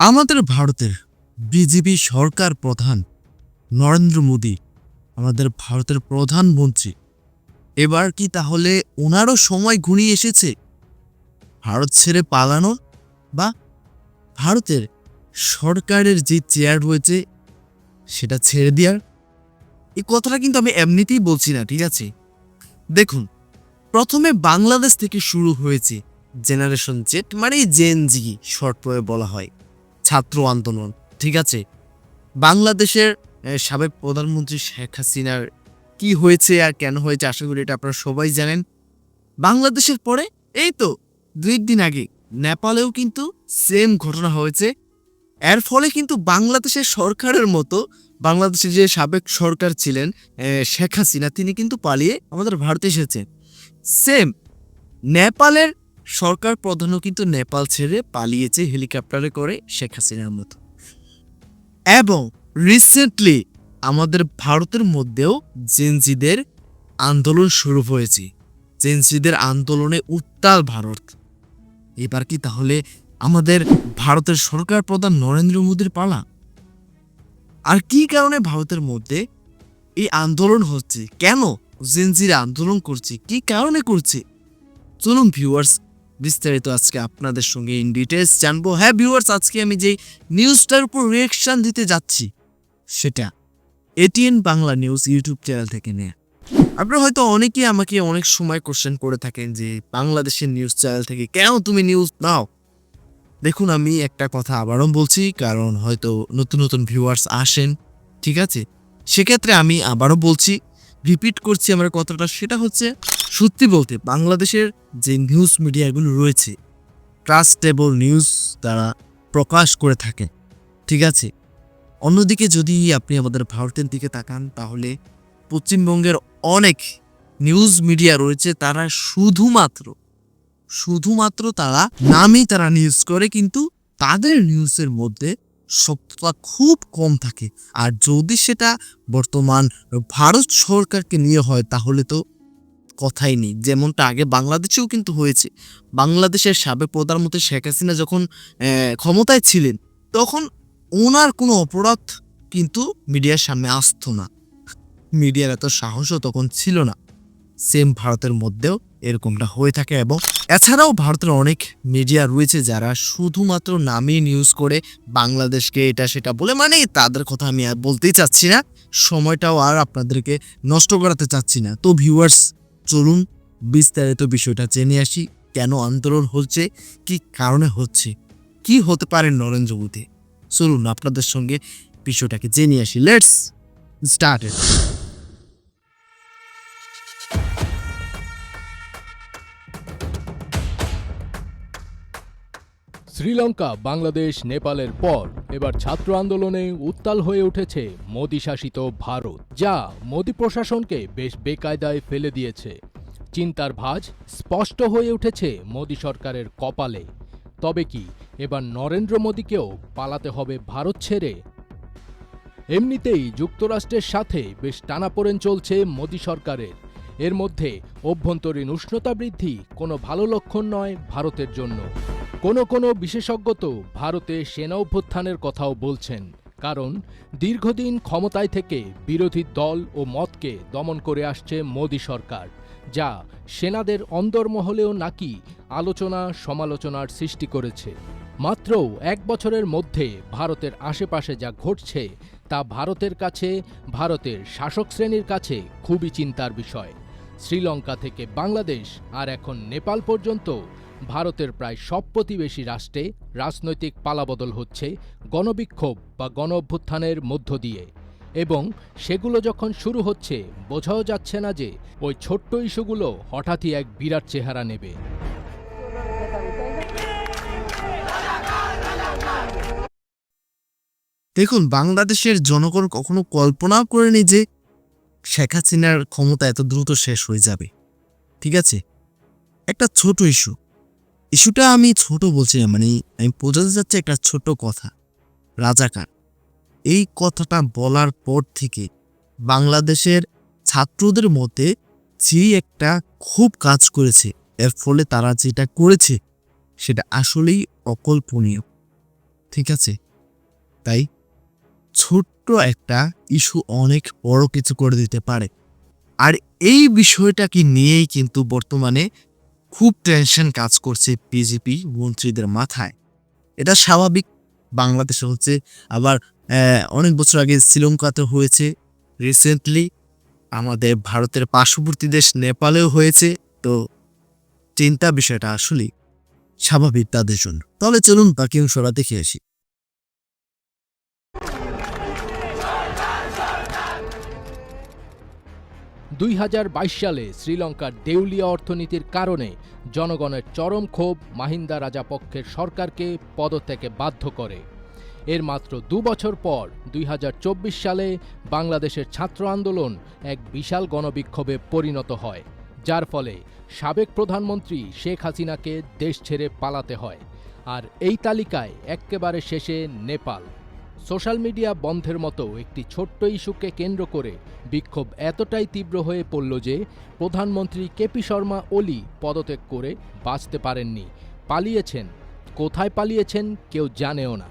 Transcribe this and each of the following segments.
আমাদের ভারতের বিজেপি সরকার প্রধান নরেন্দ্র মোদী, আমাদের ভারতের প্রধানমন্ত্রী এবার কি তাহলে ওনারও সময় ঘনিয়ে এসেছে? ভারত ছেড়ে পালানোর বা ভারতের সরকারের যে চেয়ার রয়েছে, সেটা ছেড়ে দেওয়ার? এই কথাটা কিন্তু আমি এমনিতেই বলছি না, ঠিক আছে? দেখুন, প্রথমে বাংলাদেশ থেকে শুরু হয়েছে জেনারেশন জেট মানে জেন জি শর্ট প্রয়ে বলা হয়। ছাত্র আন্দোলন, ঠিক আছে? বাংলাদেশের সাবেক প্রধানমন্ত্রী শেখ হাসিনার কি হয়েছে আর কেন হয়েছে, আশা করি এটা আপনারা সবাই জানেন। বাংলাদেশের পরে, এই তো দুই দিন আগে, নেপালেও কিন্তু সেম ঘটনা হয়েছে। এর ফলে কিন্তু বাংলাদেশের সরকারের মতো, বাংলাদেশের যে সাবেক সরকার ছিলেন শেখ হাসিনা, তিনি কিন্তু পালিয়ে আমাদের ভারতে এসেছেন। সেম নেপালের সরকার প্রধানও কিন্তু নেপাল ছেড়ে পালিয়েছে হেলিকপ্টারে করে শেখ হাসিনার মতো। এবং রিসেন্টলি আমাদের ভারতের মধ্যেও জেনজিদের আন্দোলন শুরু হয়েছে। জেনজিদের আন্দোলনে উত্তাল ভারত। এবার কি তাহলে আমাদের ভারতের সরকার প্রধান নরেন্দ্র মোদীর পালা? আর কি কারণে ভারতের মধ্যে এই আন্দোলন হচ্ছে? কেন জেনজিরা আন্দোলন করছে? কি কারণে করছে? চলুন ভিউয়ার্স বিস্তারিত আজকে আপনাদের সঙ্গে ইন ডিটেলস জানব। হ্যাঁ ভিউয়ার্স আজকে আমি যে নিউজটার উপর রিয়েকশন দিতে যাচ্ছি, সেটা ATN Bangla news YouTube channel থেকে নেয়া। আপনারা হয়তো অনেকেই আমাকে অনেক সময় কোশ্চেন করে থাকেন যে, বাংলাদেশের নিউজ চ্যানেল থেকে কেন তুমি নিউজ নাও? দেখুন, আমি একটা কথা আবারও বলছি, কারণ হয়তো নতুন নতুন ভিউয়ার্স আসেন, ঠিক আছে? সেক্ষেত্রে আমি আবারও বলছি রিপিট করছি আমরা কথাটা, সেটা হচ্ছে, সত্যি বলতে বাংলাদেশের যে নিউজ মিডিয়াগুলো রয়েছে ট্রাস্টেবল নিউজ তারা প্রকাশ করে থাকে, ঠিক আছে? অন্যদিকে যদি আপনি আমাদের ভারতের দিকে তাকান, তাহলে পশ্চিমবঙ্গের অনেক নিউজ মিডিয়া রয়েছে, তারা শুধুমাত্র শুধুমাত্র তারা নামই তারা নিউজ করে, কিন্তু তাদের নিউজের মধ্যে সত্যতা খুব কম থাকে। আর যদি সেটা বর্তমান ভারত সরকারকে নিয়ে হয়, তাহলে তো কথাই নেই। যেমনটা আগে বাংলাদেশেও কিন্তু হয়েছে। বাংলাদেশের সাবেক প্রধানমন্ত্রী শেখ হাসিনা যখন ক্ষমতায় ছিলেন, তখন ওনার কোনো অপরাধ কিন্তু মিডিয়ার সামনে আসতো না। মিডিয়ার এত সাহসও তখন ছিল না। সেম ভারতের মধ্যেও এরকমটা হয়ে থাকে এবং এছাড়াও ভারতের অনেক মিডিয়া রয়েছে যারা শুধুমাত্র নামই নিউজ করে বাংলাদেশকে এটা সেটা বলে মানে তাদের কথা আমি আর বলতেই চাচ্ছি না। সময়টাও আর আপনাদেরকে নষ্ট করাতে চাচ্ছি না। তো ভিউয়ার্স চলুন বিস্তারিত বিষয়টা জেনে আসি, কেন আন্দোলন হচ্ছে, কি কারণে হচ্ছে, কি হতে পারে নরেন্দ্র মোদী? চলুন আপনাদের সঙ্গে বিষয়টাকে জেনে আসি। লেটস স্টার্ট শ্রীলঙ্কা, বাংলাদেশ, নেপালের পর এবার ছাত্র আন্দোলনে উত্তাল হয়ে উঠেছে মোদী শাসিত ভারত, যা মোদী প্রশাসনকে বেশ বেকায়দায় ফেলে দিয়েছে। চিন্তার ভাঁজ স্পষ্ট হয়ে উঠেছে মোদী সরকারের কপালে। তবে কি, এবার নরেন্দ্র মোদীকেও পালাতে হবে ভারত ছেড়ে? এমনিতেই যুক্তরাষ্ট্রের সাথে বেশ টানাপোড়েন চলছে মোদী সরকারের। এর মধ্যে অভ্যন্তরীণ উষ্ণতা বৃদ্ধি কোনো ভালো লক্ষণ নয় ভারতের জন্য। কোনো কোনো বিশেষজ্ঞ তো ভারতে সেনা অভ্যুত্থানের কথাও বলছেন, কারণ দীর্ঘদিন ক্ষমতায় থেকে বিরোধী দল ও মতকে দমন করে আসছে মোদী সরকার, যা সেনাদের অন্দরমহলেও নাকি আলোচনা সমালোচনার সৃষ্টি করেছে। মাত্র এক বছরের মধ্যে ভারতের আশেপাশে যা ঘটছে, তা ভারতের কাছে, ভারতের শাসক শ্রেণির কাছে খুবই চিন্তার বিষয়। শ্রীলঙ্কা থেকে বাংলাদেশ আর এখন নেপাল পর্যন্ত ভারতের প্রায় সব প্রতিবেশী রাষ্ট্রে রাজনৈতিক পালাবদল হচ্ছে গণবিক্ষোভ বা গণ অভ্যুত্থানের মধ্য দিয়ে। এবং সেগুলো যখন শুরু হচ্ছে, বোঝাও যাচ্ছে না যে ওই ছোট্ট ইস্যুগুলো হঠাৎই এক বিরাট চেহারা নেবে। দেখুন, বাংলাদেশের জনগণ কখনো কল্পনাও করেনি যে শেখ হাসিনার ক্ষমতা এত দ্রুত শেষ হয়ে যাবে। ঠিক আছে? একটা ছোট ইস্যু। ইস্যুটা আমি ছোট বলছি না মানে আমি বোঝাতে যাচ্ছে একটা ছোট কথা। রাজাকার। এই কথাটা বলার পর থেকে বাংলাদেশের ছাত্রদের মধ্যে যে একটা খুব কাজ করেছে, এর ফলে তারা যেটা করেছে, সেটা আসলেই অকল্পনীয়। ঠিক আছে? তাই ছোট্ট একটা ইস্যু অনেক বড় কিছু করে দিতে পারে। আর এই বিষয়টাকে নিয়েই কিন্তু বর্তমানে খুব টেনশন কাজ করছে বিজেপি মন্ত্রীদের মাথায়। এটা স্বাভাবিক। বাংলাদেশে হচ্ছে আবার অনেক বছর আগে শ্রীলঙ্কাতে হয়েছে। রিসেন্টলি আমাদের ভারতের পার্শ্ববর্তী দেশ নেপালেও হয়েছে। তো চিন্তা বিষয়টা আসলেই স্বাভাবিক তাদের জন্য। তাহলে চলুন বাকি অংশরা দেখে আসি। দুই হাজার বাইশ সালে শ্রীলঙ্কার দেউলিয়া অর্থনীতির কারণে জনগণের চরম ক্ষোভ মাহিন্দা রাজাপক্ষের সরকারকে পদত্যাগে বাধ্য করে। এর মাত্র দু বছর পর দুই হাজার চব্বিশ সালে বাংলাদেশের ছাত্র আন্দোলন এক বিশাল গণবিক্ষোভে পরিণত হয়, যার ফলে সাবেক প্রধানমন্ত্রী শেখ হাসিনাকে দেশ ছেড়ে পালাতে হয়। আর এই তালিকায় এক্কেবারে শেষে নেপাল। সোশ্যাল মিডিয়া বন্ধের মতো একটি ছোট্ট ইস্যুকে কেন্দ্র করে বিক্ষোভ এতটাই তীব্র হয়ে পড়ল যে প্রধানমন্ত্রী কেপি শর্মা ওলি পদত্যাগ করে বাঁচতে পারেননি। পালিয়েছেন। কোথায় পালিয়েছেন কেউ জানেও না।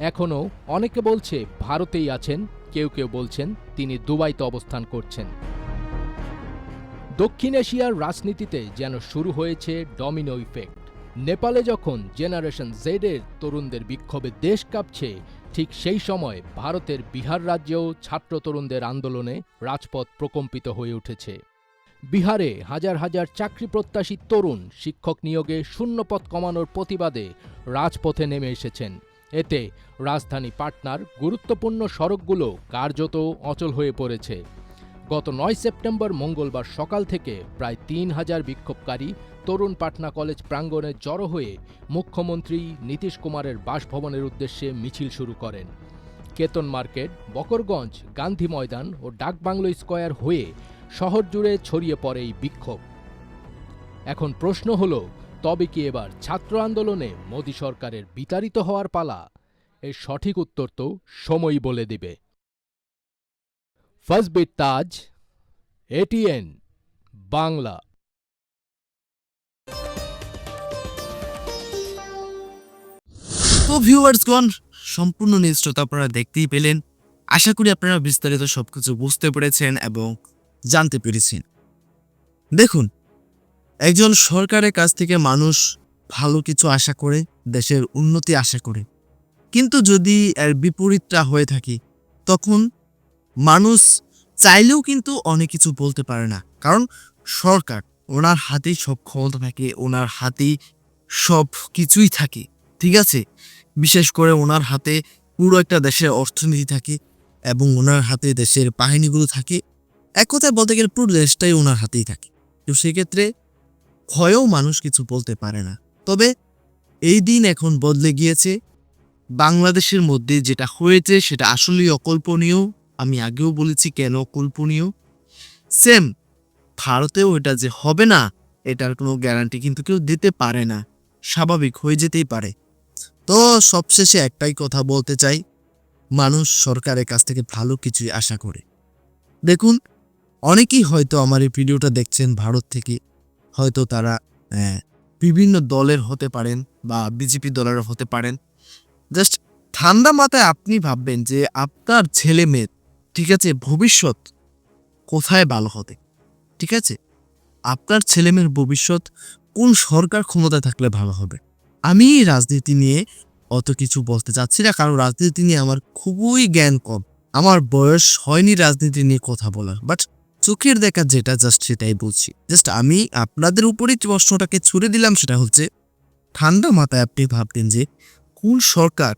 এখনও অনেকে বলছে ভারতেই আছেন, কেউ কেউ বলছেন তিনি দুবাইতে অবস্থান করছেন। দক্ষিণ এশিয়ার রাজনীতিতে যেন শুরু হয়েছে ডমিনো ইফেক্ট। নেপালে যখন জেনারেশন জেডের তরুণদের বিক্ষোভে দেশ কাঁপছে ঠিক সেই সময় ভারতের বিহার রাজ্যেও ছাত্র তরুণদের আন্দোলনে রাজপথ প্রকম্পিত হয়ে উঠেছে। বিহারে হাজার হাজার চাকরি প্রত্যাশী তরুণ শিক্ষক নিয়োগে শূন্যপথ কমানোর প্রতিবাদে রাজপথে নেমে এসেছেন। এতে রাজধানী পাটনার গুরুত্বপূর্ণ সড়কগুলো কার্যত অচল হয়ে পড়েছে। গত নয় সেপ্টেম্বর মঙ্গলবার সকাল থেকে প্রায় তিন হাজার বিক্ষোভকারী তরুণ পাটনা কলেজ প্রাঙ্গণে জড়ো হয়ে মুখ্যমন্ত্রী নীতিশ কুমারের বাসভবনের উদ্দেশ্যে মিছিল শুরু করেন। কেতন মার্কেট, বকরগঞ্জ, গান্ধী ময়দান ও ডাকবাংলো স্কয়ার হয়ে শহর জুড়ে ছড়িয়ে পড়ে এই বিক্ষোভ। এখন প্রশ্ন হল, তবে কি এবার ছাত্র আন্দোলনে মোদী সরকারের বিতাড়িত হওয়ার পালা? এর সঠিক উত্তর তো সময়ই বলে দিবে। ফজবিট তাজ এটিএন বাংলা। তো ভিউয়ার্সগণ, সম্পূর্ণ নিউজটা আপনারা দেখতেই পেলেন। আশা করি আপনারা বিস্তারিত সব কিছু বুঝতে পেরেছেন এবং জানতে পেরেছেন। দেখুন, একজন সরকারের কাছ থেকে মানুষ ভালো কিছু আশা করে, দেশের উন্নতি আশা করে। কিন্তু যদি এর বিপরীতটা হয়ে থাকে, তখন মানুষ চাইলেও কিন্তু অনেক কিছু বলতে পারে না। কারণ সরকার ওনার হাতেই সব ক্ষমতা থাকে, ওনার হাতেই সব কিছুই থাকে, ঠিক আছে? বিশেষ করে ওনার হাতে পুরো একটা দেশের অর্থনীতি থাকে এবং ওনার হাতে দেশের বাহিনীগুলো থাকে। এক কথায় বলতে গেলে পুরো দেশটাই ওনার হাতেই থাকে। তো সেক্ষেত্রে ভয়েও মানুষ কিছু বলতে পারে না। তবে এই দিন এখন বদলে গিয়েছে। বাংলাদেশের মধ্যে যেটা হয়েছে সেটা আসলেই অকল্পনীয়। আমি আগেও বলেছি কেন অকল্পনীয় সেম ভারতেও এটা যে হবে না, এটার কোনো গ্যারান্টি কিন্তু কেউ দিতে পারে না। স্বাভাবিক হয়ে যেতেই পারে। তো সবশেষে একটাই কথা বলতে চাই, মানুষ সরকারের কাছ থেকে ভালো কিছুই আশা করে। দেখুন, অনেকেই হয়তো আমার এই ভিডিওটা দেখছেন ভারত থেকে। হয়তো তারা বিভিন্ন দলের হতে পারেন বা বিজেপি দলের হতে পারেন। জাস্ট ঠান্ডা মাথায় আপনি ভাববেন যে আপনার ছেলে মেয়ে ঠিক আছে, ভবিষ্যৎ কোথায় ভালো হবে? ঠিক আছে? আপনার ছেলেমেয়ের ভবিষ্যৎ কোন সরকার ক্ষমতায় থাকলে ভালো হবে? আমি রাজনীতি নিয়ে অত কিছু বলতে চাচ্ছি না, কারণ রাজনীতি নিয়ে আমার খুবই জ্ঞান কম। আমার বয়স হয়নি রাজনীতি নিয়ে কথা বলার বাট চোখের দেখা যেটা জাস্ট সেটাই বলছি। জাস্ট আমি আপনাদের উপরেই প্রশ্নটাকে ছুড়ে দিলাম সেটা হচ্ছে, ঠান্ডা মাথায় আপনি ভাবতেন যে কোন সরকার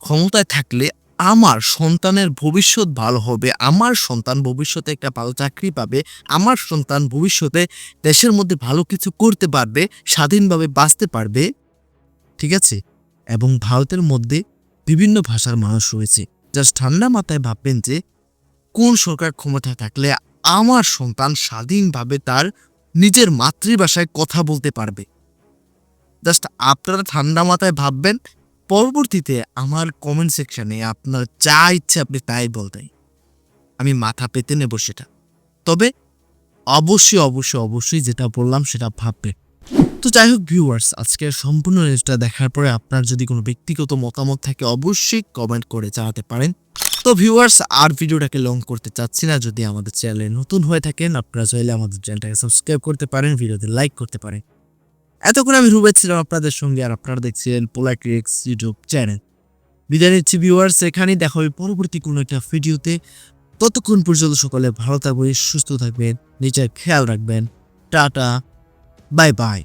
ক্ষমতায় থাকলে আমার সন্তানের ভবিষ্যৎ ভালো হবে, আমার সন্তান ভবিষ্যতে একটা ভালো চাকরি পাবে, আমার সন্তান ভবিষ্যতে দেশের মধ্যে ভালো কিছু করতে পারবে, স্বাধীনভাবে বাঁচতে পারবে, ঠিক আছে? এবং ভারতের মধ্যে বিভিন্ন ভাষার মানুষ রয়েছে। জাস্ট ঠান্ডা মাথায় ভাববেন যে কোন সরকার ক্ষমতায় থাকলে আমার সন্তান স্বাধীনভাবে তার নিজের মাতৃভাষায় কথা বলতে পারবে। জাস্ট আপনারা ঠান্ডা মাথায় ভাববেন পরবর্তীতে আমার কমেন্ট সেকশনে আপনার যা ইচ্ছে আপনি তাই বলতেন আমি মাথা পেতে নেব সেটা। তবে অবশ্যই অবশ্যই অবশ্যই যেটা বললাম সেটা ভাববে তো যাই হোক ভিউয়ার্স আজকের সম্পূর্ণ নিউজটা দেখার পরে আপনার যদি কোনো ব্যক্তিগত মতামত থাকে অবশ্যই কমেন্ট করে জানাতে পারেন। তো ভিউয়ার্স আর ভিডিওটাকে লং করতে চাচ্ছি না। যদি আমাদের চ্যানেলে নতুন হয়ে থাকেন, আপনারা চাইলে আমাদের চ্যানেলটাকে সাবস্ক্রাইব করতে পারেন, ভিডিওতে লাইক করতে পারেন। এতক্ষণ আমি রুবেদ ছিলাম আপনাদের সঙ্গে আর আপনারা দেখছিলেন পোলাট্রিক্স ইউটিউব চ্যানেল। বিদায় নিচ্ছি ভিউয়ার্স এখানেই দেখা হবে পরবর্তী কোনো একটা ভিডিওতে। ততক্ষণ পর্যন্ত সকলে ভালো থাকবেন, সুস্থ থাকবেন, নিজের খেয়াল রাখবেন। Tata bye bye